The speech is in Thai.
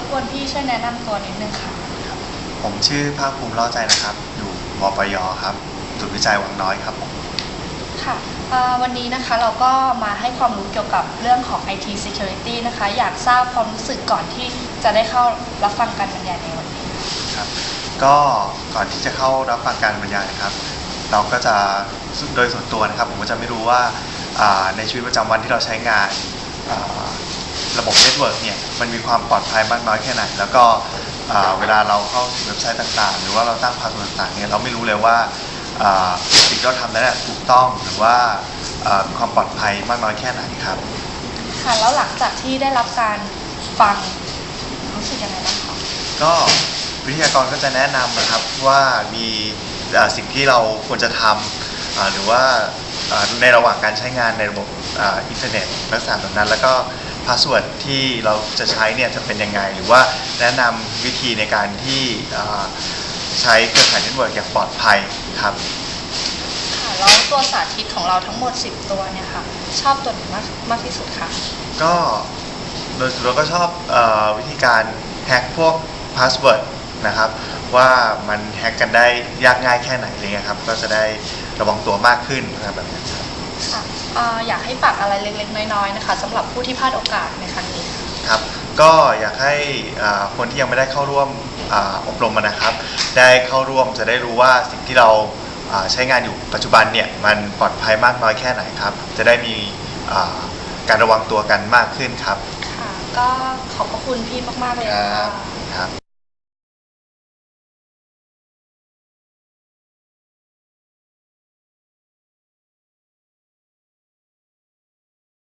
บกวนพี่ช่วยแนะนำตัวนิดนึงค่ะ ผมชื่อภาคภูมิเล่าใจนะครับ อยู่มปยครับศูนย์วิจัยวังน้อยครับผมค่ะเอ่อวันนี้นะคะเราก็มาให้ความรู้เกี่ยวกับเรื่องของ IT Security นะคะ อยากทราบความรู้สึกก่อนที่จะได้เข้ารับฟังการบรรยายในวันนี้ ครับก็ก่อนที่จะเข้ารับฟังการบรรยายนะครับ เราก็จะโดยส่วนตัวนะครับ ผมก็จะไม่รู้ว่าอ่าในชีวิตประจำวันที่เราใช้งานอ่า ระบบเน็ตเวิร์กเนี่ยมันมีความปลอดภัยมากน้อยแค่ไหน แล้วก็อ่าเวลาเราเข้าเว็บไซต์ต่างๆ หรือว่าเราตั้งพาสเวิร์ดต่างๆเนี่ยเราไม่รู้เลยว่าอ่าสิ่งที่เราทำนั้นนะถูกต้องหรือว่าอ่ามีความปลอดภัยมากน้อยแค่ไหนครับค่ะแล้วหลังจากที่ได้รับการฟังรู้สึกยังไงบ้างคะก็วิทยากรก็จะแนะนำนะครับว่ามีเอ่อสิ่งที่เราควรจะทำอ่าหรือว่าอ่าในระหว่างการใช้งานในระบบอ่าอินเทอร์เน็ตลักษณะแบบนั้นแล้วก็ พาสเวิร์ดที่เราจะใช้เนี่ยจะเป็นยังไง หรือว่าแนะนำวิธีในการที่อ่าใช้เครือข่ายเน็ตเวิร์กอย่างปลอดภัยครับค่ะแล้วตัวสาธิตของเราทั้งหมด 10 ตัวเนี่ยค่ะ ชอบตัวไหนมากมากที่สุดคะก็โดยส่วนตัวก็ชอบเออวิธีการแฮ็กพวกพาสเวิร์ดนะครับ ว่ามันแฮ็กกันได้ยากง่ายแค่ไหนอะไรเงี้ยครับ ก็จะได้ระวังตัวมากขึ้นนะครับแบบนี้ครับ ค่ะเอ่ออยากให้ฝากอะไรเล็กๆ น้อยๆนะคะสำหรับผู้ที่พลาดโอกาสในครั้งนี้ค่ะครับก็อยากให้อ่าคนที่ยังไม่ได้เข้าร่วมอาอบรมนะครับ ได้เข้าร่วมจะได้รู้ว่าสิ่งที่เราอ่าใช้งานอยู่ปัจจุบันเนี่ยมันปลอดภัยมากน้อยแค่ไหนครับ จะได้มีอ่าการระวังตัวกันมากขึ้นครับค่ะก็ขอบพระคุณพี่มาก ๆ เลยคนะรัคะบครับ